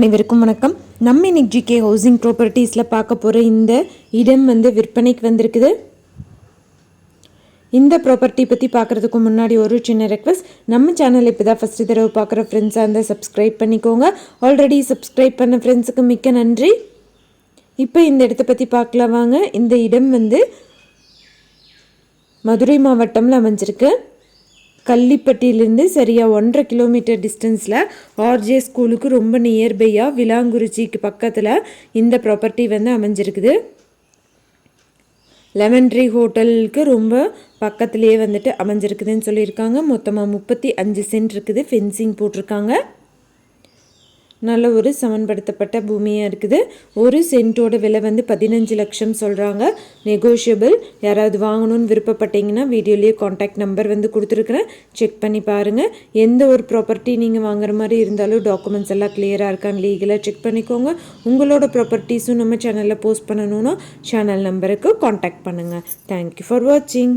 அனைவருக்கும் வணக்கம். நம்ம இன்னைக்கு ஜிகே ஹவுசிங் ப்ராப்பர்ட்டிஸில் பார்க்க போகிற இந்த இடம் வந்து விற்பனைக்கு வந்திருக்குது. இந்த ப்ராப்பர்ட்டி பற்றி பார்க்குறதுக்கு முன்னாடி ஒரு சின்ன ரெக்வஸ்ட் நம்ம சேனல் இப்போ தான் ஃபஸ்ட்டு தடவை பார்க்குற ஃப்ரெண்ட்ஸாக இருந்தால் சப்ஸ்கிரைப் பண்ணிக்கோங்க. ஆல்ரெடி சப்ஸ்கிரைப் பண்ண ஃப்ரெண்ட்ஸுக்கு மிக்க நன்றி. இப்போ இந்த இடத்த பற்றி பார்க்கலாம் வாங்க. இந்த இடம் வந்து மதுரை மாவட்டம்ல அமைஞ்சிருக்கு. கள்ளிப்பட்டியிலேருந்து சரியாக ஒன்றரை கிலோமீட்டர் டிஸ்டன்ஸில் ஆர்ஜே ஸ்கூலுக்கு ரொம்ப நியர்பையாக விலாங்குறிச்சிக்கு பக்கத்தில் இந்த ப்ராப்பர்ட்டி வந்து அமைஞ்சிருக்குது. லெமன் ட்ரீ ஹோட்டலுக்கு ரொம்ப பக்கத்துலேயே வந்துட்டு அமைஞ்சிருக்குதுன்னு சொல்லியிருக்காங்க. மொத்தமாக முப்பத்தி அஞ்சு சென்ட் இருக்குது. ஃபென்சிங் போட்டிருக்காங்க. நல்ல ஒரு சமன்படுத்தப்பட்ட பூமியாக இருக்குது. ஒரு சென்ட்டோட விலை வந்து பதினஞ்சு லட்சம் சொல்கிறாங்க நெகோஷியபிள் யாராவது வாங்கணும்னு விருப்பப்பட்டீங்கன்னா வீடியோலேயே காண்டாக்ட் நம்பர் வந்து கொடுத்துருக்குறேன். செக் பண்ணி பாருங்கள் எந்த ஒரு ப்ராப்பர்ட்டி நீங்கள் வாங்குற மாதிரி இருந்தாலும் டாக்குமெண்ட்ஸ் எல்லாம் கிளியராக இருக்கான்னு லீகலாக செக் பண்ணிக்கோங்க. உங்களோட ப்ராப்பர்ட்டிஸும் நம்ம சேனலில் போஸ்ட் பண்ணணும்னா சேனல் நம்பருக்கு காண்டாக்ட் பண்ணுங்கள் தேங்க்யூ ஃபார் வாட்சிங்